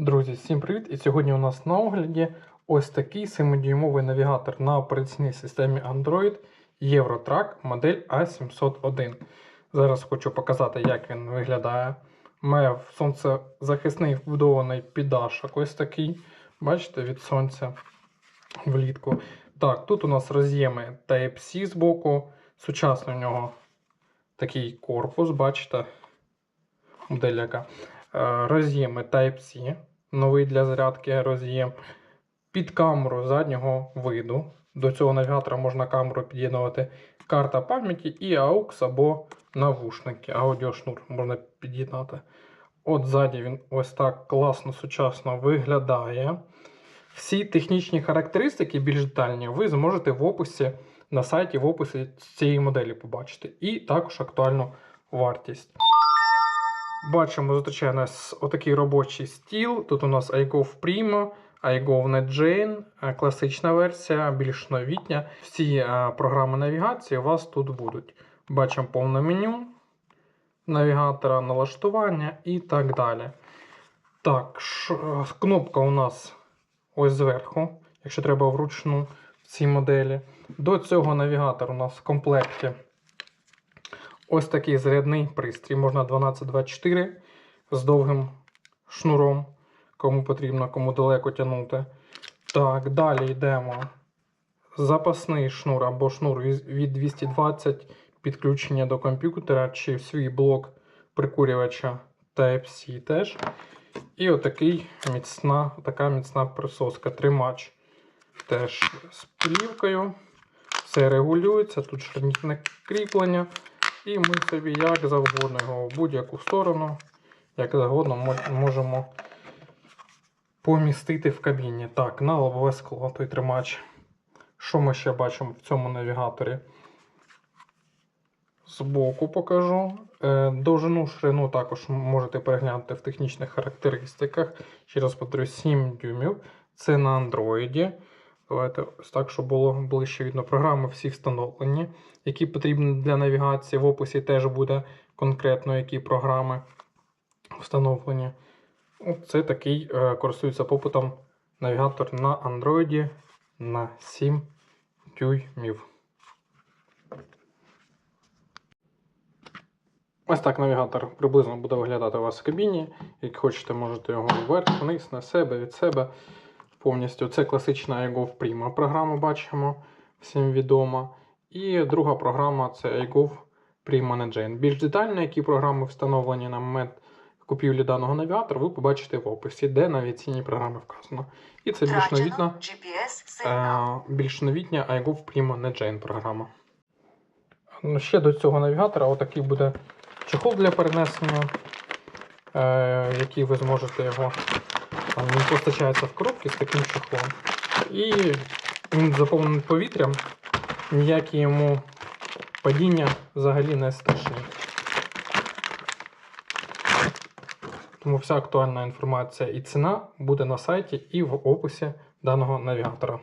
Друзі, всім привіт! І сьогодні у нас на огляді ось такий 7-дюймовий навігатор на операційній системі Android Eurotrack модель A701. Зараз хочу показати, як він виглядає. Має сонцезахисний вбудований піддашок ось такий. Бачите, від сонця влітку. Так, тут у нас роз'єми Type-C з боку. Сучасний у нього такий корпус, бачите, модель яка. Е, Роз'єми Type-C, новий для зарядки роз'єм. Під камеру заднього виду. До цього навігатора можна камеру під'єднувати карта пам'яті і AUX або навушники, аудіошнур можна під'єднати. От ззаді він ось так класно, сучасно виглядає. Всі технічні характеристики більш детальні ви зможете в описі на сайті в описі цієї моделі побачити. І також актуальну вартість. Бачимо, зустрічає нас отакий робочий стіл. Тут у нас iGov Primo, iGov NetJane, класична версія, більш новітня. Всі е, програми навігації у вас тут будуть. Бачимо повне меню навігатора, налаштування і так далі. Так, е, кнопка у нас ось зверху, якщо треба вручну в цій моделі. До цього навігатора у нас в комплекті ось такий зарядний пристрій. Можна 1224 з довгим шнуром, кому потрібно, кому далеко тягнути. Так, далі йдемо. Запасний шнур або шнур від 220 підключення до комп'ютера чи в свій блок прикурювача Type-C теж. І отакий міцна, така міцна присоска, тримач. Теж з плівкою. Все регулюється, тут шарнітне кріплення. І ми собі як завгодно його в будь-яку сторону, як завгодно можемо помістити в кабіні. Так, на лобове скло той тримач. Що ми ще бачимо в цьому навігаторі? Збоку покажу. Е, Довжину ширину також можете переглянути в технічних характеристиках. Ще раз повторю, 7 дюймів. Це на Android. Давайте ось так, щоб було ближче видно. Програми всі встановлені, які потрібні для навігації. В описі теж буде конкретно, які програми встановлені. Це такий е, користується попитом навігатор на Android на 7 дюймів. Ось так навігатор приблизно буде виглядати у вас в кабіні. Як хочете, можете його вверх, вниз, на себе, від себе. Повністю. Це класична iGov Prima програма, бачимо, всім відома. І друга програма це iGov Prima NetJane. Більш детально, які програми встановлені на момент купівлі даного навігатора, ви побачите в описі, де навігаційні програми вказано. І це більш новітна, е, більш новітня iGov Prima NetJane програма. Ну, ще до цього навігатора отакий буде чехол для перенесення, е, який ви зможете його. Там, Він постачається в коробці з таким чехлом. І він заповнений повітрям, ніякі йому падіння взагалі не страшні. Тому вся актуальна інформація і ціна буде на сайті і в описі даного навігатора.